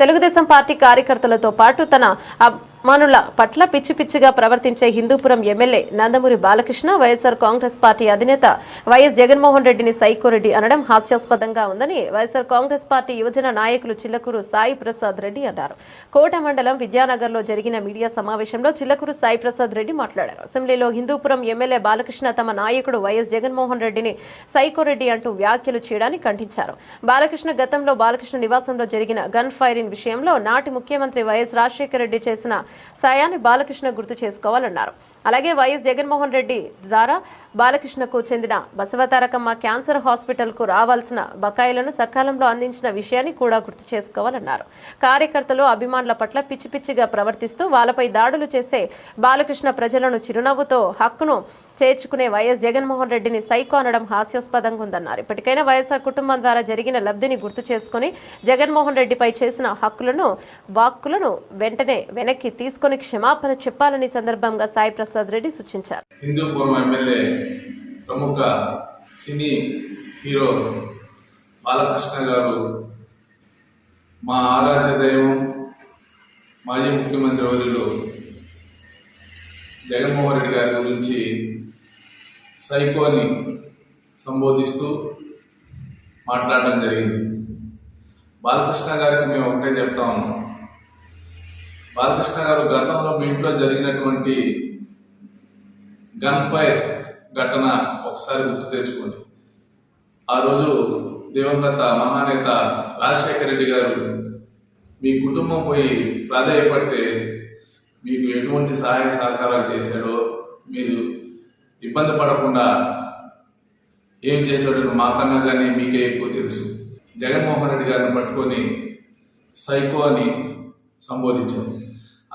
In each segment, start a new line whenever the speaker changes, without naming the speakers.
Telugu Desam party కార్యకర్తలతో పాటు తన మనుల పట్ల పిచ్చి పిచ్చిగా ప్రవర్తించే Hindupuram MLA Nandamuri Balakrishna YSR Congress party అధినేత వైఎస్ జగన్మోహన్ రెడ్డిని సైకోరెడ్డి అనడం హాస్యాస్పదంగా ఉందని వైఎస్ఆర్ కాంగ్రెస్ పార్టీ యువజన నాయకులు చిల్లకూరు సాయి ప్రసాద్ రెడ్డి అన్నారు. కోట మండలం విద్యానగర్లో జరిగిన మీడియా సమావేశంలో చిల్లకూరు సాయి ప్రసాద్ రెడ్డి మాట్లాడారు. అసెంబ్లీలో హిందూపురం ఎమ్మెల్యే బాలకృష్ణ తమ నాయకుడు వైఎస్ జగన్మోహన్ రెడ్డిని సైకోరెడ్డి అంటూ వ్యాఖ్యలు చేయడాన్ని ఖండించారు. బాలకృష్ణ గతంలో బాలకృష్ణ నివాసంలో జరిగిన గన్ ఫైరింగ్ విషయంలో నాటి ముఖ్యమంత్రి వైఎస్ రాజశేఖర రెడ్డి చేసిన సాయాన్ని బాలకృష్ణ గుర్తు చేసుకోవాలన్నారు. అలాగే వైఎస్ జగన్మోహన్ రెడ్డి ద్వారా బాలకృష్ణకు చెందిన బసవతారకమ్మ క్యాన్సర్ హాస్పిటల్కు రావాల్సిన బకాయిలను సకాలంలో అందించిన విషయాన్ని కూడా గుర్తు చేసుకోవాలన్నారు. కార్యకర్తలు అభిమానుల పట్ల పిచ్చి పిచ్చిగా ప్రవర్తిస్తూ వాళ్ళపై దాడులు చేసే బాలకృష్ణ ప్రజలను చిరునవ్వుతో హక్కును చేర్చుకునే వైఎస్ జగన్మోహన్ రెడ్డిని సైకో అనడం హాస్యాస్పదంగా ఉందన్నారు. ఇప్పటికైనా వైఎస్ఆర్ కుటుంబం ద్వారా జరిగిన లబ్ధిని గుర్తు చేసుకుని జగన్మోహన్ రెడ్డిపై చేసిన హక్కులను వాక్కులను వెంటనే వెనక్కి తీసుకొని క్షమాపణ చెప్పాలని సందర్భంగా సాయి ప్రసాద్ రెడ్డి సూచించారు.
హిందూపురం ఎమ్మెల్యే ప్రముఖ సినీ హీరో బాలకృష్ణ గారు మా ఆరాధ్య దైవం మాజీ ముఖ్యమంత్రి వర్యులు జగన్మోహన్ రెడ్డి గారి గురించి సైకోని సంబోధిస్తూ మాట్లాడడం జరిగింది. బాలకృష్ణ గారికి మేము ఒకటే చెప్తా ఉన్నాం. బాలకృష్ణ గారు గతంలో మీ ఇంట్లో జరిగినటువంటి గన్ ఫైర్ ఘటన ఒకసారి గుర్తు తెచ్చుకోండి. ఆ రోజు దివంగత మహానేత రాజశేఖర రెడ్డి గారు మీ కుటుంబం పోయి ప్రాధాయపడితే మీకు ఎటువంటి సహాయ సహకారాలు చేశాడో మీరు ఇబ్బంది పడకుండా ఏం చేశాడో మాకన్నా కానీ మీకే ఎక్కువ తెలుసు. జగన్మోహన్ రెడ్డి గారిని పట్టుకొని సైకో అని సంబోధించాం.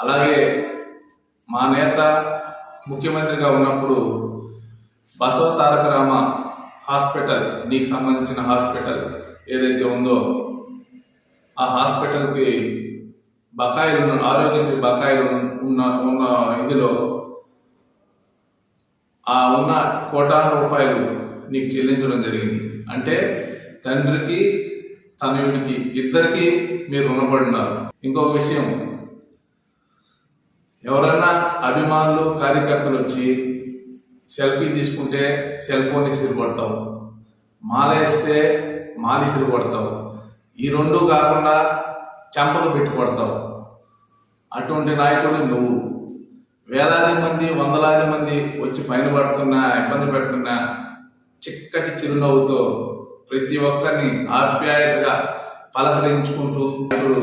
అలాగే మా నేత ముఖ్యమంత్రిగా ఉన్నప్పుడు బసవ తారక రామ హాస్పిటల్ నీకు సంబంధించిన హాస్పిటల్ ఏదైతే ఉందో ఆ హాస్పిటల్కి బకాయిలు ఆరోగ్యశ్రీ బకాయిలు ఉన్న ఉన్న ఇదిలో ఆ ఉన్న కోటాను రూపాయలు నీకు చెల్లించడం జరిగింది. అంటే తండ్రికి తనయుడికి ఇద్దరికి మీరు రుణపడినారు ఇంకొక విషయం అభిమానులు కార్యకర్తలు వచ్చి సెల్ఫీ తీసుకుంటే సెల్ ఫోన్ ఇసిరి కొడతావు మాలేస్తే మాలి ఇసిరి కొడతావు ఈ రెండు కాకుండా చెంపలు పెట్టుకొడతావు అటువంటి నాయకుడు నువ్వు. వేలాది మంది వందలాది మంది వచ్చి పైన పడుతున్నా ఇబ్బంది పెడుతున్నా చిక్కటి చిరునవ్వుతో ప్రతి ఒక్కరిని ఆప్యాయతగా పలకరించుకుంటూ ఇప్పుడు